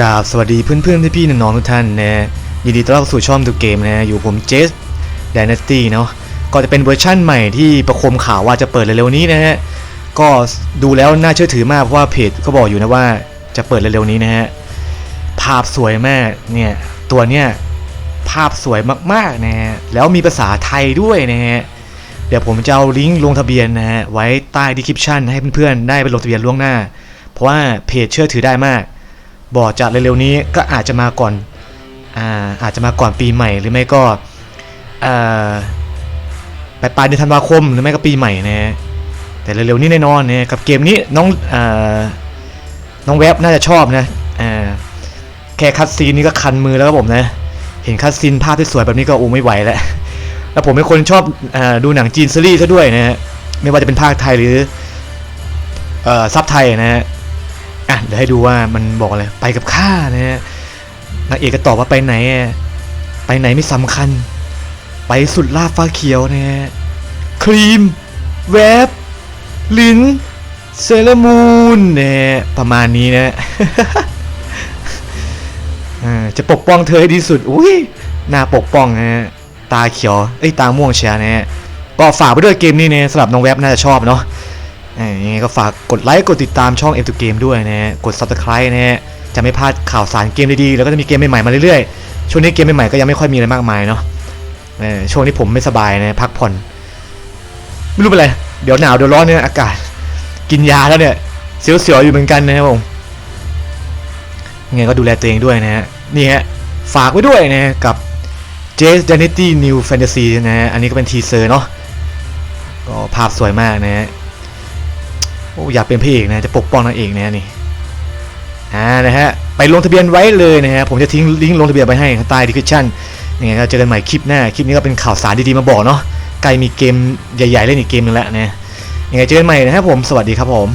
กราบสวัสดีเพื่อนๆพี่ๆน้องๆทุกท่านนะยินดีต้อนรับสู่ช่องดูเกมนะอยู่ผมเจสด y น a s t y เนาะก็จะเป็นเวอร์ชั่นใหม่ที่ประคมข่าวว่าจะเปิดเร็วๆนี้นะฮะก็ดูแล้วน่าเชื่อถือมากเพราะว่าเพจก็บอกอยู่นะว่าจะเปิดเร็วๆนี้นะฮะภาพสวยมากเนี่ยตัวเนี้ยภาพสวยมากๆนะฮะแล้วมีภาษาไทยด้วยนะฮะเดี๋ยวผมจะเอาลิงก์ลงทะเบียนนะฮะไว้ใต้ดีคริปชั่นให้เพื่อนๆได้ไปลงทะเบียนล่วงหน้า เพราะว่าเพจเชื่อถือได้มาก บอกจะเร็วๆนี้ก็อาจจะมาก่อนอาอาจจะมาก่อนปีใหม่หรือไม่ก็ปลายปลายเดือนธันวาคมหรือไม่ก็ปีใหม่นะแต่เร็วๆนี้แน่นอนนะกับเกมนี้น้องอน้องแว็บน่าจะชอบนะแค่คัดซีนนี้ก็คันมือแล้วครับผมนะ เห็นคัดซีนภาพที่สวยแบบนี้ก็โอ้ไม่ไหวแล้วแล้วผมเป็นคนชอบอดูหนังจีนซีรีส์ซะด้วยนะฮะไม่ว่าจะเป็นภาคไทยหรือเอ่อซับไทยนะฮะ อะเดี๋ยวให้ดูว่ามันบอกอะไรไปกับข้านะฮะนางเอกก็ตอบว่าไปไหนอะไปไหนไม่สำคัญ ไปสุดลาดฟ้าเขียวนะฮะครีม แวบลิ้นเซเลอรามูนเนี่ยประมาณนี้นะจะปกป้องเธอให้ดีสุด อุ้ยหน้าปกป้องนะฮะตาเขียว เอ้ยตาม่วงเชียนะฮะก็ฝากไปด้วยเกมนี้เนี่ยสำหรับน้องแวบน่าจะชอบเนาะ ยังไงก็ฝากกดไลค์กดติดตามช่อง M 2 Game ด้วยนะฮะกด Subscribe นะฮะจะไม่พลาดข่าวสารเกมดีๆ แล้วก็จะมีเกมใหม่ๆมาเรื่อยๆ ช่วงนี้เกมใหม่ๆก็ยังไม่ค่อยมีอะไรมากมายเนาะช่วงนี้ผมไม่สบายนะพักผ่อน ไม่รู้เป็นไร เดี๋ยวหนาวเดี๋ยวร้อนเนี่ยอากาศ กินยาแล้วเนี่ยเสียวๆอยู่เหมือนกันนะครับผมยังไงก็ดูแลตัวเองด้วยนะฮะนี่ฮะฝากไว้ด้วยนะฮะกับ j a z d y n a s t y New Fantasy นะฮะอันนี้ก็เป็นทีเซอร์เนาะก็ภาพสวยมากนะฮะ โอ้อยากเป็นพระเอกนะจะปกป้องนางเอกนะนี่อ่านะฮะไปลงทะเบียนไว้เลยนะฮะผมจะทิ้งลิงก์ลงทะเบียนไปให้ข้างใต้ดีคริปชั่นยังไงก็เจอกันใหม่คลิปหน้าคลิปนี้ก็เป็นข่าวสารดีๆมาบอกเนาะใกล้มีเกมใหญ่ๆเล่นอีกเกมนึงแล้วนะยังไงเจอกันใหม่นะครับผมสวัสดีครับผม